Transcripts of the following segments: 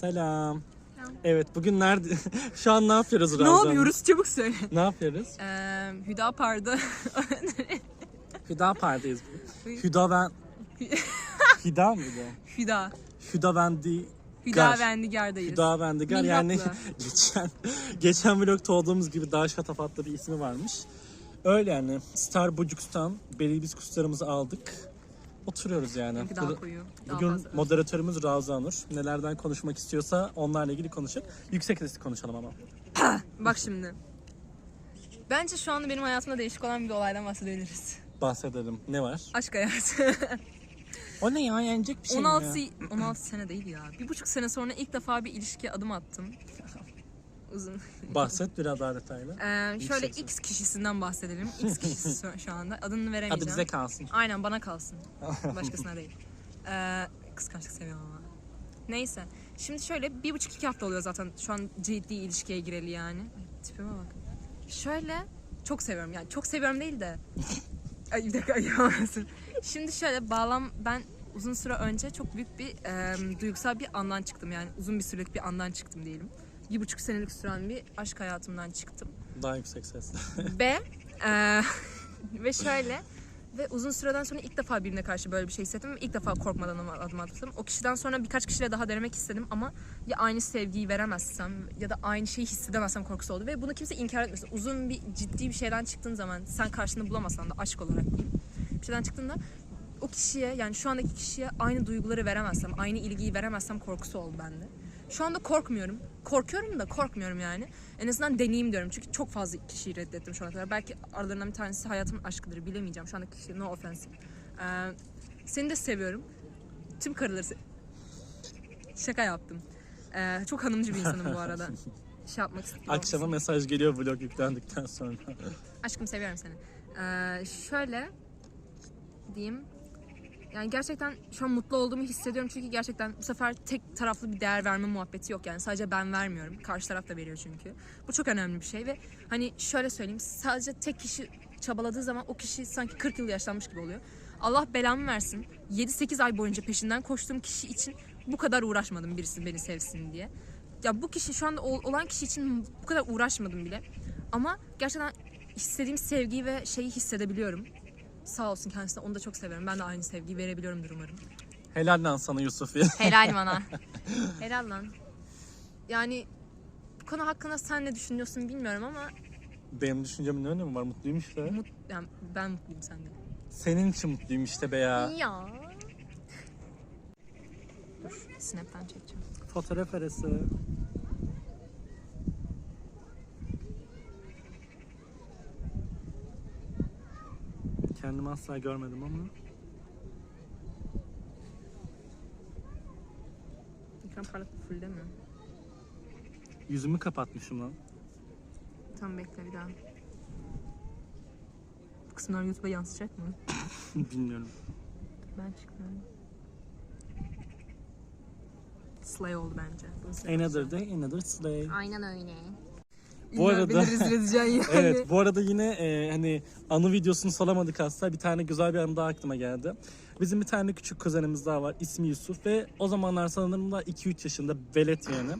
Selam. Evet bugün nerede? Şu an ne yapıyoruz Ne Ravza? yapıyoruz? Çabuk söyle. Ne yapıyoruz? Ee, Hüdapar'da Hüdapar'dayız. Hüda ben... Hüda mıydı? Hüda. Hüda Vendi... Hüda Gar. Vendigar'dayız. Hüda Vendigar yani geçen geçen vlogta olduğumuz gibi daha şatafatlı bir ismi varmış. Öyle yani Starbucks'tan belibiskuslarımızı aldık. Oturuyoruz yani. Çünkü daha koyu. Daha Bugün fazla. moderatörümüz Ravza Nur. Nelerden konuşmak istiyorsa onlarla ilgili konuşur. Yüksek sesli konuşalım ama. Bak şimdi. Bence şu anda benim hayatımda değişik olan bir olaydan bahsedebiliriz. Bahsedelim. Ne var? Aşk hayatı. O ne ya? Yenecek bir şey mi 16, ya? 16 sene değil ya. Bir buçuk sene sonra ilk defa bir ilişkiye adım attım. Uzun. Bahset biraz daha detaylı. Ee, şöyle Yüksek X kişisinden bahsedelim. X kişisi şu- anda. Adını veremeyeceğim. Hadi bize kalsın. Aynen bana kalsın. Başkasına değil. Ee, kıskançlık seviyorum ama. Neyse. Şimdi şöyle bir buçuk iki hafta oluyor zaten şu an ciddi ilişkiye gireli yani. Ay, tipime bak. Şöyle çok seviyorum yani çok seviyorum değil de. Ay bir dakika yapamazsın. Şimdi şöyle bağlam ben uzun süre önce çok büyük bir e, duygusal bir andan çıktım yani uzun bir sürelik bir andan çıktım diyelim. Bir buçuk senelik süren bir aşk hayatımdan çıktım. Daha yüksek sesle. Ve e, ve şöyle ve uzun süreden sonra ilk defa birine karşı böyle bir şey hissettim ve ilk defa korkmadan adım attım. O kişiden sonra birkaç kişiyle daha denemek istedim ama ya aynı sevgiyi veremezsem ya da aynı şeyi hissedemezsem korkusu oldu ve bunu kimse inkar etmesin. Uzun bir ciddi bir şeyden çıktığın zaman sen karşında bulamasan da aşk olarak. Bir şeyden çıktığında o kişiye yani şu andaki kişiye aynı duyguları veremezsem, aynı ilgiyi veremezsem korkusu oldu bende. Şu anda korkmuyorum. Korkuyorum da korkmuyorum yani. En azından deneyeyim diyorum. Çünkü çok fazla kişiyi reddettim şu ana kadar. Belki aralarından bir tanesi hayatımın aşkıdır. Bilemeyeceğim. Şu andaki kişi no offense. Ee, seni de seviyorum. Tüm karıları se- Şaka yaptım. Ee, çok hanımcı bir insanım bu arada. Şey yapmak istiyorum. Akşama mesaj geliyor vlog yüklendikten sonra. Aşkım seviyorum seni. Ee, şöyle diyeyim. Yani gerçekten şu an mutlu olduğumu hissediyorum. Çünkü gerçekten bu sefer tek taraflı bir değer verme muhabbeti yok. Yani sadece ben vermiyorum. Karşı taraf da veriyor çünkü. Bu çok önemli bir şey ve hani şöyle söyleyeyim. Sadece tek kişi çabaladığı zaman o kişi sanki 40 yıl yaşlanmış gibi oluyor. Allah belamı versin. 7-8 ay boyunca peşinden koştuğum kişi için bu kadar uğraşmadım birisi beni sevsin diye. Ya bu kişi şu anda ol- olan kişi için bu kadar uğraşmadım bile. Ama gerçekten istediğim sevgiyi ve şeyi hissedebiliyorum. Sağ olsun kendisine onu da çok seviyorum. Ben de aynı sevgiyi verebiliyorumdur umarım. Helal lan sana Yusuf Helal bana. Helal lan. Yani bu konu hakkında sen ne düşünüyorsun bilmiyorum ama Benim düşüncemin ne önemi var? Mutluyum işte. mut, yani ben mutluyum senden. Senin için mutluyum işte be ya. Ya. Dur, Snap'ten çekeceğim. Fotoğraf arası. Kendimi asla görmedim ama. Ekran parlaklığı full değil mi? Yüzümü kapatmışım lan. Tamam bekle bir daha. Bu kısımlar YouTube'a yansıyacak mı? Bilmiyorum. Ben çıkmıyorum. Slay oldu bence. Another day, another slay. Aynen öyle. Bu arada- beni rezil edeceksin yani. Evet bu arada yine e, hani anı videosunu salamadık aslında. Bir tane güzel bir anı daha aklıma geldi. Bizim bir tane küçük kuzenimiz daha var. İsmi Yusuf ve o zamanlar sanırım da 2-3 yaşında velet yani.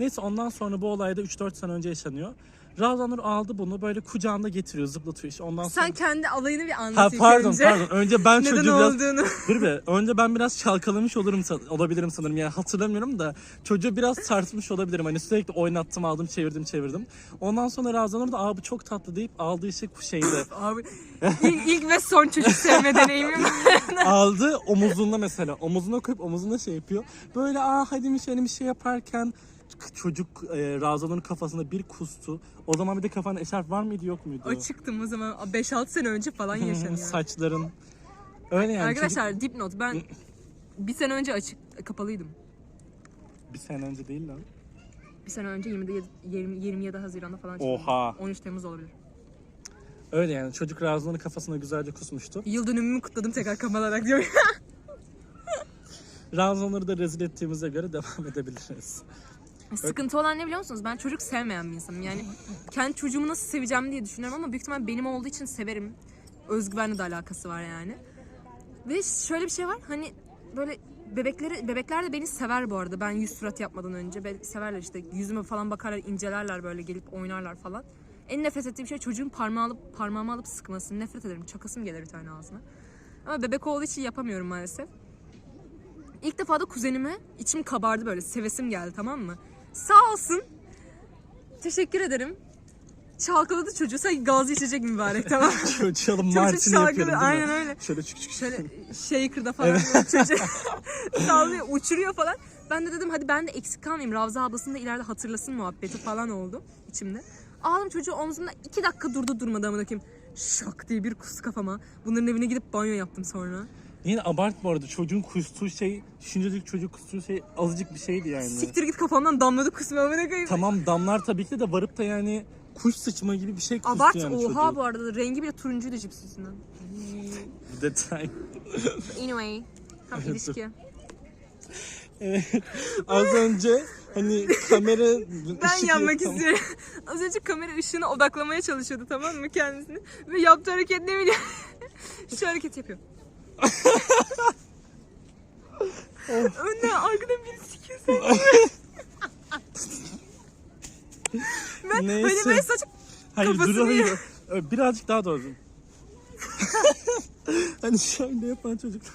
Neyse ondan sonra bu olay da 3-4 sene önce yaşanıyor. Razanur aldı bunu böyle kucağında getiriyor zıplatıyor işte ondan sonra. Sen kendi alayını bir Ha anlat ilk pardon önce. pardon önce ben Neden çocuğu biraz olduğunu. Dur be. Önce ben biraz çalkalamış olurum san- olabilirim sanırım. Yani hatırlamıyorum da çocuğu biraz tartmış olabilirim. Hani sürekli oynattım, aldım, çevirdim, çevirdim. Ondan sonra Razanur da Aa, bu çok tatlı deyip aldığı şey şeydi. Abi ilk, ilk ve son çocuk sevme deneyimim. aldı omuzunda mesela. Omuzuna koyup omuzuna şey yapıyor. Böyle aa hadi bir şey, bir şey yaparken çocuk e, Razanur'un kafasında bir kustu. O zaman bir de kafanda eşarp var mıydı yok muydu? Açıktım o zaman 5-6 sene önce falan yaşanıyor. Saçların. Öyle yani. Arkadaşlar dipnot ben bir sene önce açık kapalıydım. çocuk- bir sene önce değil lan. Bir sene önce 27, 20, 27 Haziran'da falan çıktım. Oha. 13 Temmuz olabilir. Öyle yani çocuk Razanur'un kafasına güzelce kusmuştu. Yıl dönümümü kutladım tekrar kapanarak diyorum. Razanur'u da rezil ettiğimize göre devam edebiliriz. Sıkıntı olan ne biliyor musunuz? Ben çocuk sevmeyen bir insanım. Yani kendi çocuğumu nasıl seveceğim diye düşünüyorum ama büyük ihtimal benim olduğu için severim. Özgüvenle de alakası var yani. Ve şöyle bir şey var. Hani böyle bebekleri bebekler de beni sever bu arada. Ben yüz surat yapmadan önce Be- severler işte yüzüme falan bakarlar, incelerler böyle gelip oynarlar falan. En nefret ettiğim şey çocuğun parmağı alıp parmağımı alıp sıkması. Nefret ederim. Çakasım gelir bir tane ağzına. Ama bebek olduğu için yapamıyorum maalesef. İlk defa da kuzenime içim kabardı böyle. Sevesim geldi tamam mı? Sağ olsun. Teşekkür ederim. Çalkaladı çocuğu. Sanki gazlı içecek mübarek tamam Çocuk Martin'i yapıyorum değil mi? Aynen öyle. Şöyle çık çık. Şöyle shaker'da falan böyle çocuğu sallıyor, uçuruyor falan. Ben de dedim hadi ben de eksik kalmayayım. Ravza ablasını da ileride hatırlasın muhabbeti falan oldu içimde. Aldım çocuğu omzumda iki dakika durdu durmadı amına koyayım. Şak diye bir kustu kafama. Bunların evine gidip banyo yaptım sonra. Yine abart bu arada çocuğun kustuğu şey, düşüncelik çocuk kustuğu şey azıcık bir şeydi yani. Siktir git kafamdan damladı kusma amına koyayım. Tamam damlar tabii ki de varıp da yani kuş sıçma gibi bir şey kustu Abart yani oha çocuğu. bu arada rengi bile turuncuydu cips yüzünden. Bu detay. Anyway. Tam ilişki. Az önce hani kamera Ben yanmak istiyorum. Az önce kamera ışığına odaklamaya çalışıyordu tamam mı kendisini? Ve yaptığı hareket ne biliyor? Şu hareket yapıyor. Önden arkadan biri sikiyor seni. Ben Neyse. böyle böyle saç Hayır kafasını dur hayır. Ö, Birazcık daha doğru. hani şöyle yapan çocuklar.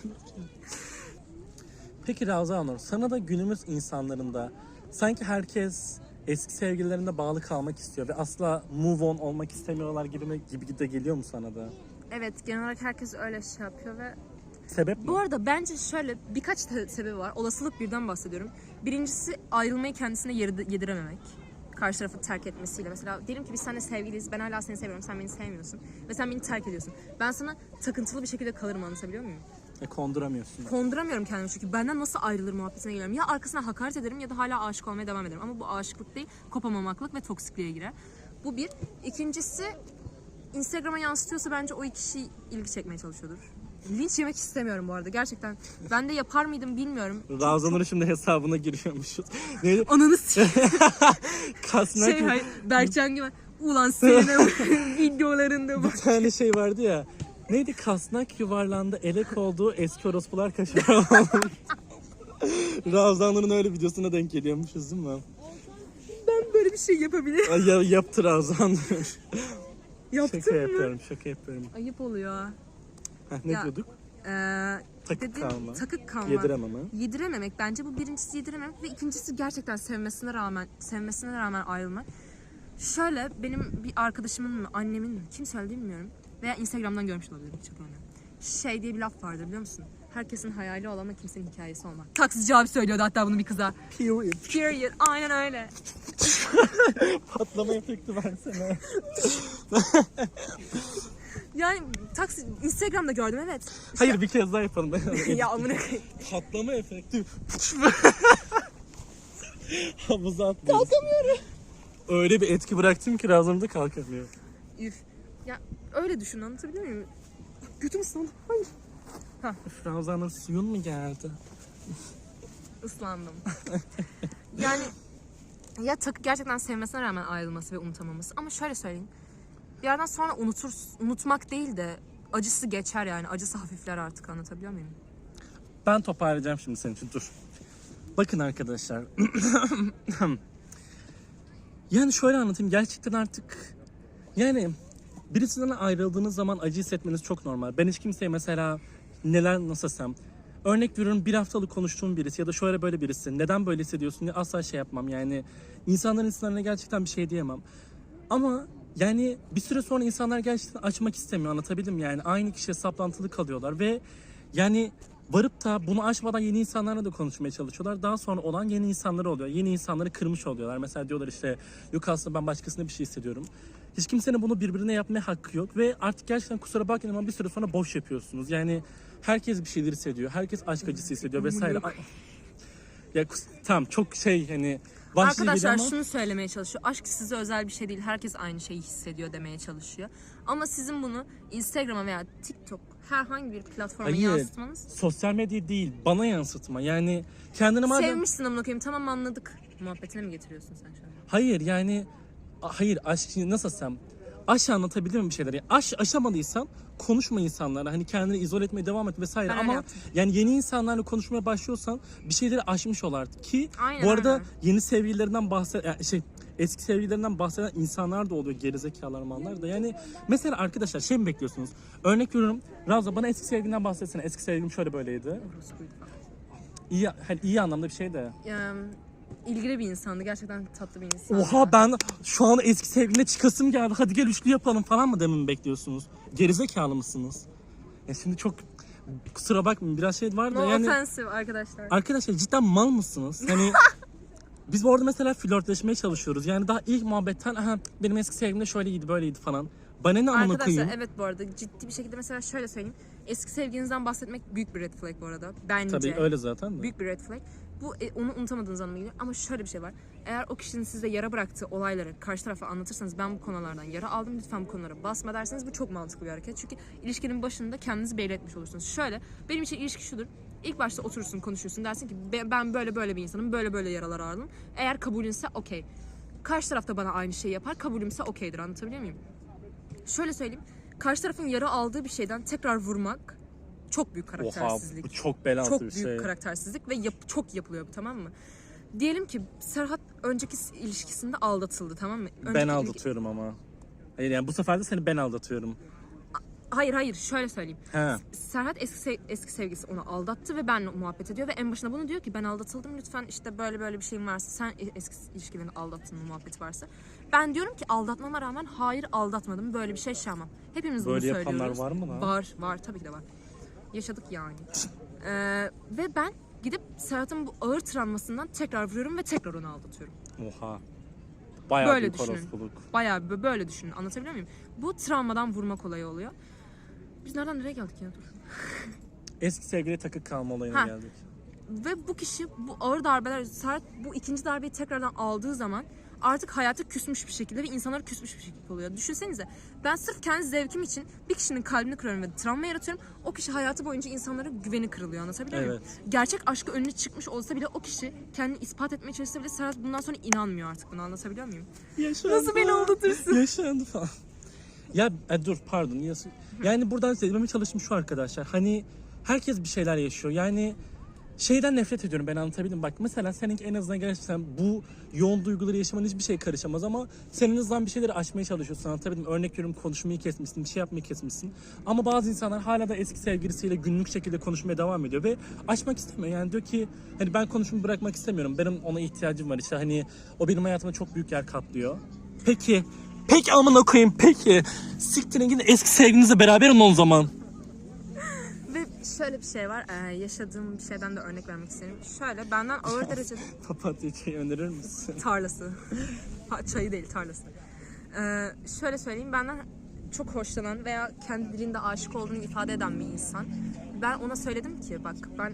Peki Ravza Hanım, sana da günümüz insanlarında sanki herkes eski sevgililerine bağlı kalmak istiyor ve asla move on olmak istemiyorlar gibi mi, gibi de geliyor mu sana da? Evet genel olarak herkes öyle şey yapıyor ve Sebep mi? Bu arada bence şöyle birkaç sebebi var. Olasılık birden bahsediyorum. Birincisi ayrılmayı kendisine yedi- yedirememek. Karşı tarafı terk etmesiyle. Mesela diyelim ki biz seninle sevgiliyiz. Ben hala seni seviyorum. Sen beni sevmiyorsun. Ve sen beni terk ediyorsun. Ben sana takıntılı bir şekilde kalırım anlatabiliyor muyum? E, konduramıyorsun. Konduramıyorum kendimi çünkü benden nasıl ayrılır muhabbetine geliyorum. Ya arkasına hakaret ederim ya da hala aşık olmaya devam ederim. Ama bu aşıklık değil, kopamamaklık ve toksikliğe girer. Bu bir. İkincisi Instagram'a yansıtıyorsa bence o kişi ilgi çekmeye çalışıyordur. Linç yemek istemiyorum bu arada gerçekten. Ben de yapar mıydım bilmiyorum. Ravza Nur'un şimdi hesabına giriyormuşuz. Neydi? Ananı s- Kasnak şey hayır, Berkcan gibi. Ulan senin videolarında bu. bir tane şey vardı ya. Neydi? Kasnak yuvarlandı, elek olduğu eski orospular kaşığı. Ravza Nur'un öyle videosuna denk geliyormuşuz değil mi? Ben böyle bir şey yapabilirim. Ay, ya, yaptı Ravza Nur. Yaptım şaka mı? yapıyorum, şaka yapıyorum. Ayıp oluyor. Heh, ne Ya, diyorduk? Ee, Takık dediğim- kalma. Takık kalma. Yedirememe. Yedirememek bence bu birincisi yedirememek ve ikincisi gerçekten sevmesine rağmen sevmesine rağmen ayrılmak. Şöyle benim bir arkadaşımın mı annemin mi kim söyledi bilmiyorum veya Instagram'dan görmüş olabilirim çok önemli. Şey diye bir laf vardır biliyor musun? Herkesin hayali olan ama kimsenin hikayesi olmak. Taksici abi söylüyordu hatta bunu bir kıza. Period. Period. Aynen öyle. Patlama efekti versene. Yani taksi Instagram'da gördüm evet. Hayır bir kez daha yapalım. ya amına koyayım. Patlama efekti. Havuza atlıyoruz. Kalkamıyorum. Öyle bir etki bıraktım ki Razan'da kalkamıyor. Üf. Ya öyle düşün anlatabiliyor muyum? Götüm ıslandı. Hayır. Üf, Razan'ın suyun mu geldi? Islandım. yani ya takı gerçekten sevmesine rağmen ayrılması ve unutamaması. Ama şöyle söyleyeyim. Bir yerden sonra unutur, unutmak değil de acısı geçer yani. Acısı hafifler artık anlatabiliyor muyum? Ben toparlayacağım şimdi senin için dur. Bakın arkadaşlar. yani şöyle anlatayım gerçekten artık yani birisinden ayrıldığınız zaman acı hissetmeniz çok normal. Ben hiç kimseye mesela neler nasıl desem örnek veriyorum bir haftalık konuştuğum birisi ya da şöyle böyle birisi neden böyle hissediyorsun diye asla şey yapmam yani insanların insanlarına gerçekten bir şey diyemem. Ama yani bir süre sonra insanlar gerçekten açmak istemiyor anlatabildim yani aynı kişiye saplantılı kalıyorlar ve yani varıp da bunu aşmadan yeni insanlarla da konuşmaya çalışıyorlar. Daha sonra olan yeni insanlar oluyor. Yeni insanları kırmış oluyorlar. Mesela diyorlar işte yok aslında ben başkasına bir şey hissediyorum. Hiç kimsenin bunu birbirine yapmaya hakkı yok ve artık gerçekten kusura bakmayın ama bir süre sonra boş yapıyorsunuz. Yani herkes bir şeyler hissediyor. Herkes aşk acısı hissediyor vesaire. Ya tamam çok şey hani geliyor Arkadaşlar ama şunu söylemeye çalışıyor. Aşk size özel bir şey değil. Herkes aynı şeyi hissediyor demeye çalışıyor. Ama sizin bunu Instagram'a veya TikTok herhangi bir platforma Hayır. yansıtmanız sosyal medya değil bana yansıtma. Yani kendini madem... Sevmişsin amına koyayım tamam anladık. Muhabbetine mi getiriyorsun sen şu an? Hayır yani hayır aşk nasıl desem aş anlatabiliyor muyum bir şeyleri? Aş aşamadıysan konuşma insanlarla. Hani kendini izole etmeye devam et vesaire. Ben Ama yaptım. yani yeni insanlarla konuşmaya başlıyorsan bir şeyleri aşmış ol artık. Ki Aynen bu arada öyle. yeni sevgililerinden bahset yani şey eski sevgililerinden bahseden insanlar da oluyor gerizekalılar manlar da. Yani mesela arkadaşlar şey mi bekliyorsunuz? Örnek veriyorum. Ravza bana eski sevgilinden bahsetsene. Eski sevgilim şöyle böyleydi. İyi, hani iyi anlamda bir şey de. Ya, ilgili bir insandı. Gerçekten tatlı bir insan. Oha ben şu an eski sevgiline çıkasım geldi. Hadi gel üçlü yapalım falan mı demin bekliyorsunuz? Gerizekalı mısınız? Ya şimdi çok kusura bakmayın biraz şey var da No yani offensive arkadaşlar. arkadaşlar cidden mal mısınız? Hani biz orada mesela flörtleşmeye çalışıyoruz. Yani daha ilk muhabbetten aha benim eski sevgilim şöyleydi böyleydi falan. Bana ne amına Arkadaşlar evet bu arada ciddi bir şekilde mesela şöyle söyleyeyim. Eski sevgilinizden bahsetmek büyük bir red flag bu arada. Bence. Tabii öyle zaten de. Büyük bir red flag. Bu e, onu unutamadığınız anlamına geliyor. Ama şöyle bir şey var. Eğer o kişinin sizde yara bıraktığı olayları karşı tarafa anlatırsanız ben bu konulardan yara aldım lütfen bu konulara basma derseniz bu çok mantıklı bir hareket. Çünkü ilişkinin başında kendinizi belli etmiş olursunuz. Şöyle benim için ilişki şudur. İlk başta oturursun konuşursun dersin ki "Ben- böyle böyle bir insanım böyle böyle yaralar aldım. Eğer kabulünse okey. Karşı tarafta bana aynı şeyi yapar kabulümse okeydir anlatabiliyor muyum? Şöyle söyleyeyim. Karşı tarafın yara aldığı bir şeyden tekrar vurmak çok büyük Oha karaktersizlik bu çok belaltı çok büyük şey. karaktersizlik ve yap- çok yapılıyor bu tamam mı? Diyelim ki Serhat önceki ilişkisinde aldatıldı tamam mı? Önceki Ben aldatıyorum ama. Hayır yani bu sefer de seni ben aldatıyorum. Hayır hayır şöyle söyleyeyim. He. Serhat eski se- eski sevgilisi onu aldattı ve benle muhabbet ediyor ve en başında bunu diyor ki ben aldatıldım lütfen işte böyle böyle bir şeyim varsa sen e- eski ilişkilerini aldattın mı muhabbeti varsa. Ben diyorum ki aldatmama rağmen hayır aldatmadım böyle bir şey yaşamam. Hepimiz bunu Böyle söylüyoruz. yapanlar var mı lan? Var var tabii ki de var. Yaşadık yani. Ee, ve ben gidip Serhat'ın bu ağır travmasından tekrar vuruyorum ve tekrar onu aldatıyorum. Oha. Bayağı Böyle büyük düşünün. Bayağı bö- böyle düşünün. Anlatabiliyor muyum? Bu travmadan vurmak olayı oluyor. Biz nereden nereye geldik ya? Dur. Eski sevgiliye takık kalma olayına Ha. geldik. Ve bu kişi bu ağır darbeler, Serhat bu ikinci darbeyi tekrardan aldığı zaman artık hayatı küsmüş bir şekilde ve insanlara küsmüş bir şekilde oluyor. Düşünsenize ben sırf kendi zevkim için bir kişinin kalbini kırıyorum ve travma yaratıyorum. O kişi hayatı boyunca insanlara güveni kırılıyor anlatabiliyor muyum? Evet. Gerçek aşkı önüne çıkmış olsa bile o kişi kendini ispat etmeye çalışsa bile Serhat bundan sonra inanmıyor artık bunu anlatabiliyor muyum? Yaşandı. Nasıl beni aldatırsın? Yaşandı falan. Ya e, dur pardon. Yani buradan söylemeye çalıştım şu arkadaşlar. Hani herkes bir şeyler yaşıyor. Yani şeyden nefret ediyorum ben anlatabildim. Bak mesela seninki en azından gerçekten bu yoğun duyguları yaşaman hiçbir şey karışamaz ama sen en azından bir şeyleri aşmaya çalışıyorsun anlatabildim. Örnek veriyorum konuşmayı kesmişsin, bir şey yapmayı kesmişsin. Ama bazı insanlar hala da eski sevgilisiyle günlük şekilde konuşmaya devam ediyor ve aşmak istemiyor. Yani diyor ki hani ben konuşmayı bırakmak istemiyorum. Benim ona ihtiyacım var işte hani o benim hayatıma çok büyük yer kaplıyor. Peki Peki amına koyayım peki. Siktirin gidin eski sevgilinizle beraber olun o zaman. Şöyle bir şey var. Ee, yaşadığım bir şeyden de örnek vermek isterim. Şöyle benden ağır derecede Papatya çayı önerir misin? tarlası. Çayı değil tarlası. Ee, şöyle söyleyeyim benden çok hoşlanan veya kendi dilinde aşık olduğunu ifade eden bir insan. Ben ona söyledim ki bak ben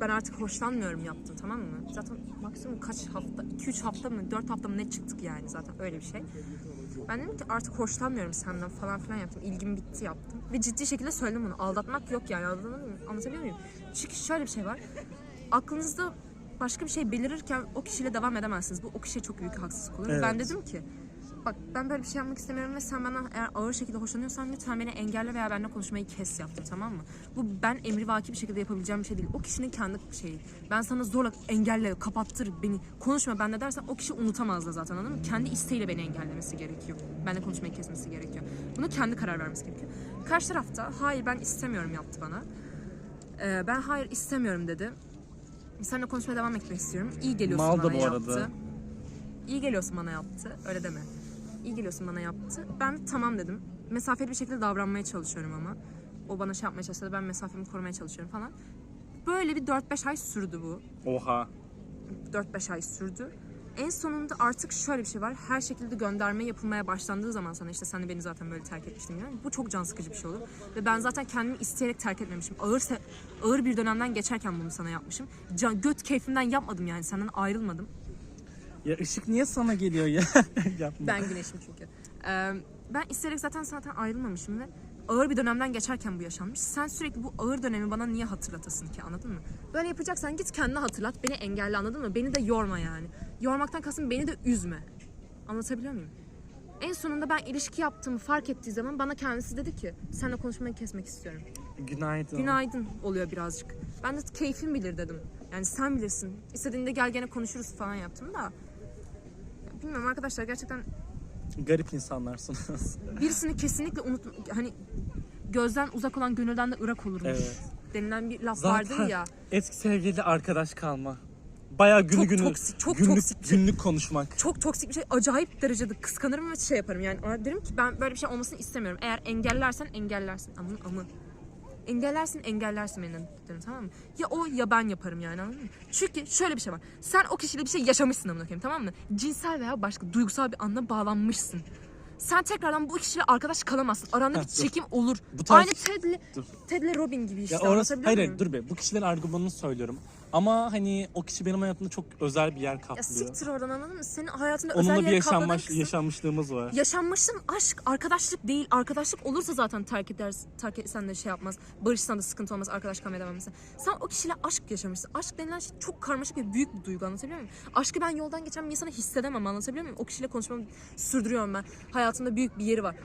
ben artık hoşlanmıyorum yaptım tamam mı? Zaten maksimum kaç hafta, 2-3 hafta mı 4 hafta mı ne çıktık yani zaten öyle bir şey. Ben dedim ki artık hoşlanmıyorum senden falan filan yaptım. İlgim bitti yaptım. Ve ciddi şekilde söyledim bunu. Aldatmak yok yani muyum? Anlatabiliyor muyum? Çünkü şöyle bir şey var. Aklınızda başka bir şey belirirken o kişiyle devam edemezsiniz. Bu o kişiye çok büyük haksızlık olur. Ve Ben Evet. dedim ki bak ben böyle bir şey yapmak istemiyorum ve sen benden eğer ağır şekilde hoşlanıyorsan lütfen beni engelle veya benimle konuşmayı kes yaptım tamam mı? Bu ben emrivaki bir şekilde yapabileceğim bir şey değil. O kişinin kendi şeyi. Ben sana zorla engelle, kapattır beni, konuşma benimle dersen o kişi unutamaz da zaten anladın mı? Kendi isteğiyle beni engellemesi gerekiyor. Benimle konuşmayı kesmesi gerekiyor. Bunu kendi karar vermesi gerekiyor. Karşı tarafta hayır ben istemiyorum yaptı bana. Ee, ben hayır istemiyorum dedi. Seninle konuşmaya devam etmek istiyorum. İyi geliyorsun Mal da bana bu yaptı. arada. İyi geliyorsun bana yaptı. Öyle deme. İyi geliyorsun bana yaptı. Ben tamam dedim. Mesafeli bir şekilde davranmaya çalışıyorum ama. O bana şey yapmaya çalışsa da ben mesafemi korumaya çalışıyorum falan. Böyle bir 4-5 ay sürdü bu. Oha. 4-5 ay sürdü. En sonunda artık şöyle bir şey var. Her şekilde gönderme yapılmaya başlandığı zaman sana işte sen de beni zaten böyle terk etmiştin yani. Bu çok can sıkıcı bir şey olur. Ve ben zaten kendimi isteyerek terk etmemişim. Ağır ağır bir dönemden geçerken bunu sana yapmışım. Can, göt keyfimden yapmadım yani senden ayrılmadım. Ya ışık niye sana geliyor ya? Yapma. Ben güneşim çünkü. Ee, ben isteyerek zaten zaten ayrılmamışım ve ağır bir dönemden geçerken bu yaşanmış. Sen sürekli bu ağır dönemi bana niye hatırlatasın ki anladın mı? Böyle yapacaksan git kendine hatırlat, beni engelle anladın mı? Beni de yorma yani. Yormaktan kastım beni de üzme. Anlatabiliyor muyum? En sonunda ben ilişki yaptığımı fark ettiği zaman bana kendisi dedi ki seninle konuşmayı kesmek istiyorum. Günaydın. Günaydın oluyor birazcık. Ben de keyfin bilir dedim. Yani sen bilirsin. İstediğinde gel gene konuşuruz falan yaptım da. Bilmiyorum arkadaşlar gerçekten Garip insanlarsınız. birisini kesinlikle unut hani gözden uzak olan gönülden de ırak olurmuş. Evet. Denilen bir laf Zaten vardır ya. eski sevgili arkadaş kalma. Bayağı günü Çok günü toksik, çok günlük, toksik bir şey. günlük konuşmak. Çok toksik bir şey. Acayip derecede kıskanırım ve şey yaparım. Yani ona derim ki ben böyle bir şey olmasını istemiyorum. Eğer engellersen engellersin. Amın amı. Engellersin engellersin beni derim tamam mı? Ya o ya ben yaparım yani anladın mı? Çünkü şöyle bir şey var. Sen o kişiyle bir şey yaşamışsın amına koyayım tamam mı? Cinsel veya başka duygusal bir anla bağlanmışsın. Sen tekrardan bu kişiyle arkadaş kalamazsın. Aranda bir dur. çekim olur. Bu tarz- Aynı Ted'le Dur. Ted'le Robin gibi işte Ya orası anlatabiliyor hayır, muyum? hayır dur be. Bu kişilerin argümanını söylüyorum. Ama hani o kişi benim hayatımda çok özel bir yer Ya kaplıyor. siktir oradan anladın mı? Senin hayatında Onunla özel bir yer kapladığın yaşanmış, kısım- yaşanmışlığımız var. Yaşanmışım aşk, arkadaşlık değil. Arkadaşlık olursa zaten terk edersin, terk etsen de şey yapmaz. Barışsan da sıkıntı olmaz, arkadaş kalmaya devam etsen. Sen o kişiyle aşk yaşamışsın. Aşk denilen şey çok karmaşık ve büyük bir duygu anlatabiliyor muyum? Aşkı ben yoldan geçen bir insana hissedemem anlatabiliyor muyum? O kişiyle konuşmamı sürdürüyorum ben. Hayatımda büyük bir yeri var.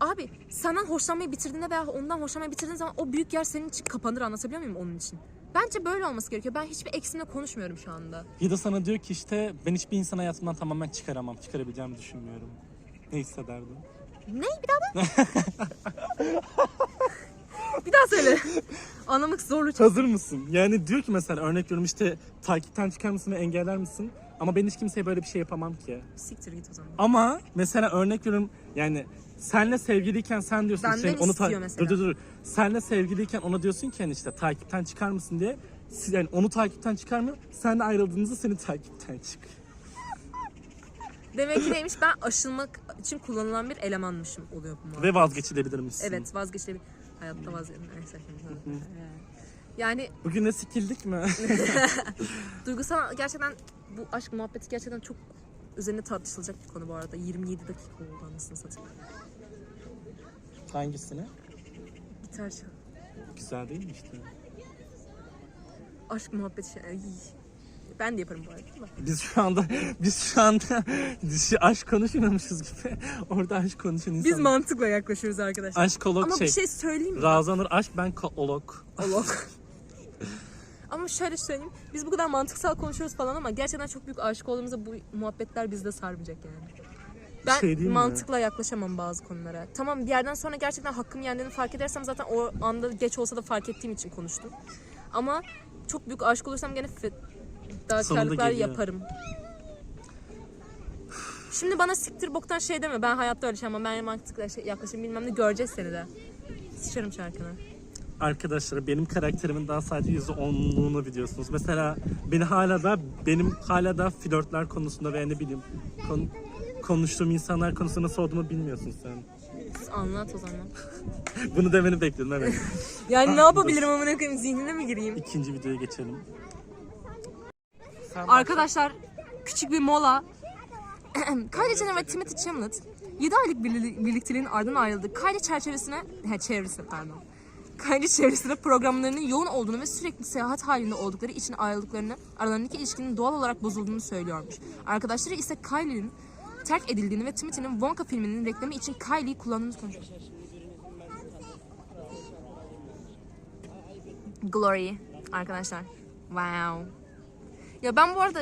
Abi senden hoşlanmayı bitirdiğinde veya ondan hoşlanmayı bitirdiğin zaman o büyük yer senin için kapanır anlatabiliyor muyum onun için? Bence böyle olması gerekiyor. Ben hiçbir eksimle konuşmuyorum şu anda. Ya da sana diyor ki işte ben hiçbir insan hayatımdan tamamen çıkaramam. Çıkarabileceğimi düşünmüyorum. Ne hissederdin? Ne? Bir daha Bir daha söyle. Anlamak zorluk. Hazır mısın? Yani diyor ki mesela örnek veriyorum işte takipten çıkar mısın ve engeller misin? Ama ben hiç kimseye böyle bir şey yapamam ki. Siktir git o zaman. Ama mesela örnek veriyorum yani senle sevgiliyken sen diyorsun Benden işte onu ta- istiyor mesela. dur dur dur. Senle sevgiliyken ona diyorsun ki hani işte takipten çıkar mısın diye. Siz- Yani onu takipten çıkarmıyor. Sen de ayrıldığınızda seni takipten çık. Demek ki neymiş ben aşılmak için kullanılan bir elemanmışım oluyor bu muhabbet. Ve vazgeçilebilir misin? Evet vazgeçilebilir. Hayatta vazgeçilebilir. Neyse. Yani Bugün de sikildik mi? duygusal gerçekten bu aşk muhabbeti gerçekten çok üzerine tartışılacak bir konu bu arada. 27 dakika oldu anasını satayım. Hangisini? Gitar çal. Güzel değil mi işte? Aşk muhabbeti şey. Ay. Ben de yaparım bu arada. ama. Biz şu anda biz şu anda dişi aşk konuşmuyormuşuz gibi. Orada aşk konuşan insanlar. Biz mantıkla yaklaşıyoruz arkadaşlar. Aşkolog Ama şey. bir şey söyleyeyim mi? Razanır aşk ben kolog. Allah. ama şöyle söyleyeyim. Biz bu kadar mantıksal konuşuyoruz falan ama gerçekten çok büyük aşık olduğumuzda bu muhabbetler bizde sarmayacak yani. Ben Şey değil mi? mantıkla yaklaşamam bazı konulara. Tamam bir yerden sonra gerçekten hakkım yendiğini fark edersem zaten o anda geç olsa da fark ettiğim için konuştum. Ama çok büyük aşık olursam gene fedakarlıklar yaparım. Şimdi bana siktir boktan şey deme. Ben hayatta öyle şey ama ben mantıkla şey yaklaşım bilmem ne göreceğiz seni de. Sıçarım şarkına. Arkadaşlar benim karakterimin daha sadece yüzde onluğunu biliyorsunuz. Mesela beni hala da benim hala da flörtler konusunda ve ne bileyim kon- konuştuğum insanlar konusunda nasıl olduğumu bilmiyorsun sen. Anlat o zaman. Bunu demeni bekledim evet. Yani ne yapabilirim amına koyayım zihnine mi gireyim? İkinci videoya geçelim. Sen Arkadaşlar küçük bir mola. Kylie Jenner ve Timothy Chalamet 7 aylık birli- birlikteliğin ardından ayrıldı. Kylie çerçevesine, he, çevresine pardon. Kylie çevresinde programlarının yoğun olduğunu ve sürekli seyahat halinde oldukları için ayrıldıklarını, aralarındaki ilişkinin doğal olarak bozulduğunu söylüyormuş. Arkadaşları ise Kylie'nin terk edildiğini ve Timothy'nin Wonka filminin reklamı için Kylie'yi kullandığını konuşuyor. Glory arkadaşlar. Wow. Ya ben bu arada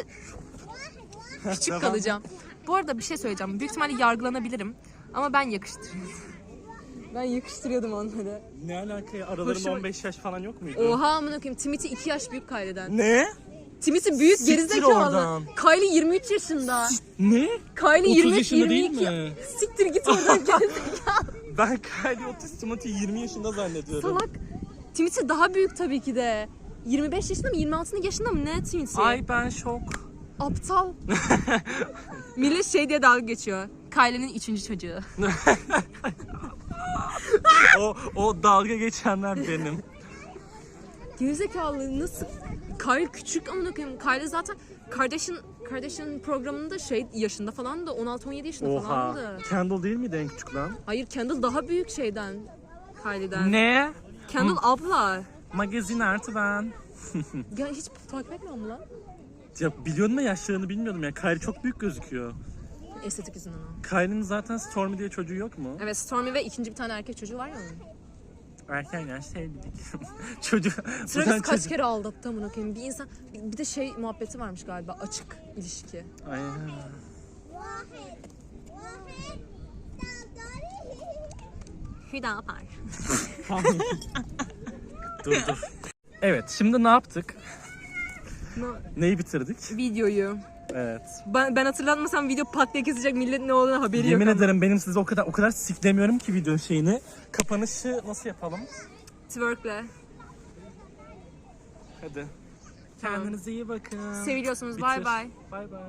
küçük kalacağım. Bu arada bir şey söyleyeceğim. Büyük ihtimalle yargılanabilirim. Ama ben yakıştırıyordum. Ben yakıştırıyordum onları. Ne alaka ya? Aralarında Hoşuma- 15 yaş falan yok muydu? Oha amına koyayım. Timothy 2 yaş büyük Kylie'den. Ne? Timothy büyük Siktir gerizekalı. oradan. Kylie 23 yaşında. Ne? Kylie 30 23 yaşında değil 22. mi? Siktir git oradan gerizekalı. Ben Kylie 30 Timothy 20 yaşında zannediyorum. Salak. Timothy daha büyük tabii ki de. 25 yaşında mı 26 yaşında mı ne Timothy? Ay ben şok. Aptal. Millet şey diye dalga geçiyor. Kylie'nin üçüncü çocuğu. o, o dalga geçenler benim. Gerizekalı nasıl? Kyle küçük amına koyayım. Kyle zaten kardeşin kardeşin programında şey yaşında falan da 16-17 yaşında Oha. falandı. Kendall değil miydi en küçük lan? Hayır Kendall daha büyük şeyden. Kylie'den. Ne? Kendall abla. Magazin artı ben. Ya hiç takip etmiyor mu lan? Ya biliyordum da yaşlarını bilmiyordum ya. Kylie çok büyük gözüküyor. estetik yüzünden o. Kylie'nin zaten Stormy diye çocuğu yok mu? Evet Stormy ve ikinci bir tane erkek çocuğu var ya onun. Erken yaş sevdik. Çocuk. Travis kaç kere aldattı amına koyayım. Bir insan bir de şey muhabbeti varmış galiba açık ilişki. Ay. Hüdapar. dur dur. Evet şimdi ne yaptık? Neyi bitirdik? Videoyu. Evet. Ben, ben hatırlatmasam video pat diye kesecek milletin ne olduğunu haberi Yemin yok. ama. ederim benim size o kadar o kadar siklemiyorum ki videonun şeyini. Kapanışı nasıl yapalım? Twerk'le. Hadi. Kendinize iyi bakın. Seviliyorsunuz. Bitir. Bay bay. Bay bay.